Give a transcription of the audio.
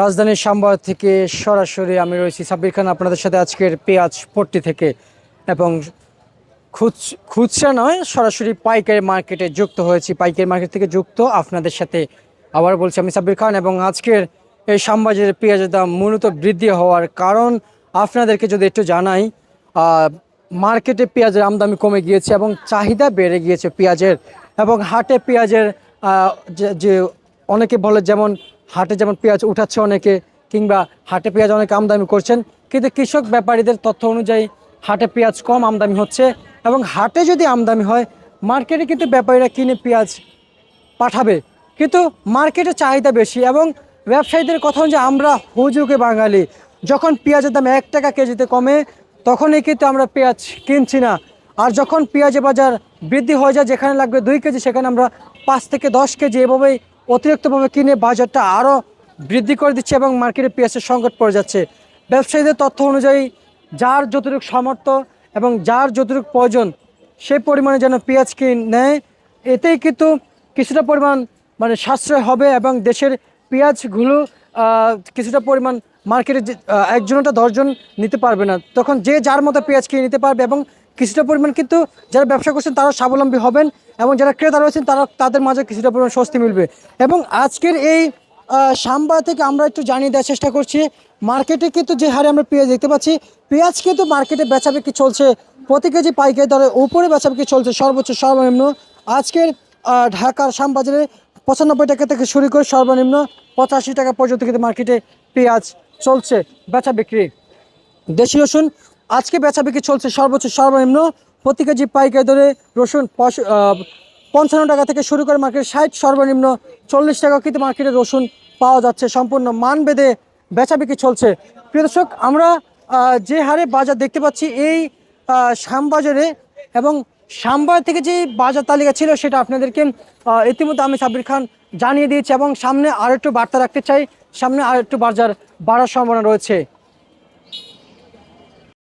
রাজধানীর সাম্বাদ থেকে সরাসরি আমি রয়েছি সাব্বির খান, আপনাদের সাথে আজকের পেঁয়াজ পট্টি থেকে। এবং খুচ, খুচরা নয়, সরাসরি পাইকারি মার্কেটে যুক্ত হয়েছি। পাইকারি মার্কেট থেকে যুক্ত আপনাদের সাথে আবার বলছি আমি সাব্বির খান। এবং আজকের এই সাম্বাজের পেঁয়াজের দাম মূলত বৃদ্ধি হওয়ার কারণ আপনাদেরকে যদি একটু জানাই মার্কেটে পেঁয়াজের আমদানি কমে গিয়েছে এবং চাহিদা বেড়ে গিয়েছে পেঁয়াজের। এবং হাটে পেঁয়াজের যে অনেকে বলে যেমন হাটে যেমন পেঁয়াজ উঠাচ্ছে অনেকে কিংবা হাটে পেঁয়াজ অনেকে আমদানি করছেন, কিন্তু কৃষক ব্যাপারীদের তথ্য অনুযায়ী হাটে পেঁয়াজ কম আমদানি হচ্ছে এবং হাটে যদি আমদানি হয়, মার্কেটে কিন্তু ব্যাপারীরা কিনে পেঁয়াজ পাঠাবে। কিন্তু মার্কেটে চাহিদা বেশি এবং ব্যবসায়ীদের কথা অনুযায়ী আমরা হুজুকে বাঙালি, যখন পেঁয়াজের দাম এক টাকা কেজিতে কমে, তখনই কিন্তু আমরা পেঁয়াজ কিনছি না। আর যখন পেঁয়াজের বাজার বৃদ্ধি হয়ে যায়, যেখানে লাগবে দুই কেজি, সেখানে আমরা পাঁচ থেকে দশ কেজি এভাবেই অতিরিক্তভাবে কিনে বাজারটা আরও বৃদ্ধি করে দিচ্ছে এবং মার্কেটে পেঁয়াজের সংকট পড়ে যাচ্ছে। ব্যবসায়ীদের তথ্য অনুযায়ী, যার যতটুকু সামর্থ্য এবং যার যতটুকু প্রয়োজন সেই পরিমাণে যেন পেঁয়াজ কিনে নেয়। এতেই কিন্তু কিছুটা পরিমাণ মানে সাশ্রয় হবে এবং দেশের পেঁয়াজগুলো কিছুটা পরিমাণ মার্কেটে একজনটা দশজন নিতে পারবে না। তখন যে যার মতো পেঁয়াজ কিনে নিতে পারবে এবং কিছুটা পরিমাণ কিন্তু যারা ব্যবসা করছেন তারা স্বাবলম্বী হবেন এবং যারা ক্রেতা রয়েছেন তারা তাদের মাঝে কিছুটা পরিমাণ স্বস্তি মিলবে। এবং আজকের এই সাম্বা থেকে আমরা একটু জানিয়ে দেওয়ার চেষ্টা করছি, মার্কেটে কিন্তু যে হারে আমরা পেঁয়াজ দেখতে পাচ্ছি, পেঁয়াজ কিন্তু মার্কেটে বেচাবিক্রি চলছে, প্রতি কেজি পাইকারি দরে উপরে বেচাবিক্রি চলছে, সর্বোচ্চ, সর্বনিম্ন। আজকের ঢাকার শ্যামবাজারে পঁচানব্বই টাকা থেকে শুরু করে সর্বনিম্ন পঁচাশি টাকা পর্যন্ত কিন্তু মার্কেটে পেঁয়াজ চলছে বেচা বিক্রি দেশি রসুন, আজকে বেচা বিক্রি চলছে সর্বোচ্চ সর্বনিম্ন প্রতি কেজি পাইকারি দরে রসুন পঞ্চান্ন টাকা থেকে শুরু করে মার্কেটে ষাট সর্বনিম্ন চল্লিশ টাকা কিন্তু মার্কেটে রসুন পাওয়া যাচ্ছে। সম্পূর্ণ মান বেঁধে বেচা বিক্রি চলছে। প্রিয় দর্শক, আমরা যে হারে বাজার দেখতে পাচ্ছি এই শ্যামবাজারে এবং শ্যামবাজার থেকে যে বাজার তালিকা ছিল সেটা আপনাদেরকে ইতিমধ্যে আমি সাব্বির খান জানিয়ে দিয়েছি এবং সামনে আরেকটু বার্তা রাখতে চাই। সামনে আরেকটু বাজার বাড়ার সম্ভাবনা রয়েছে।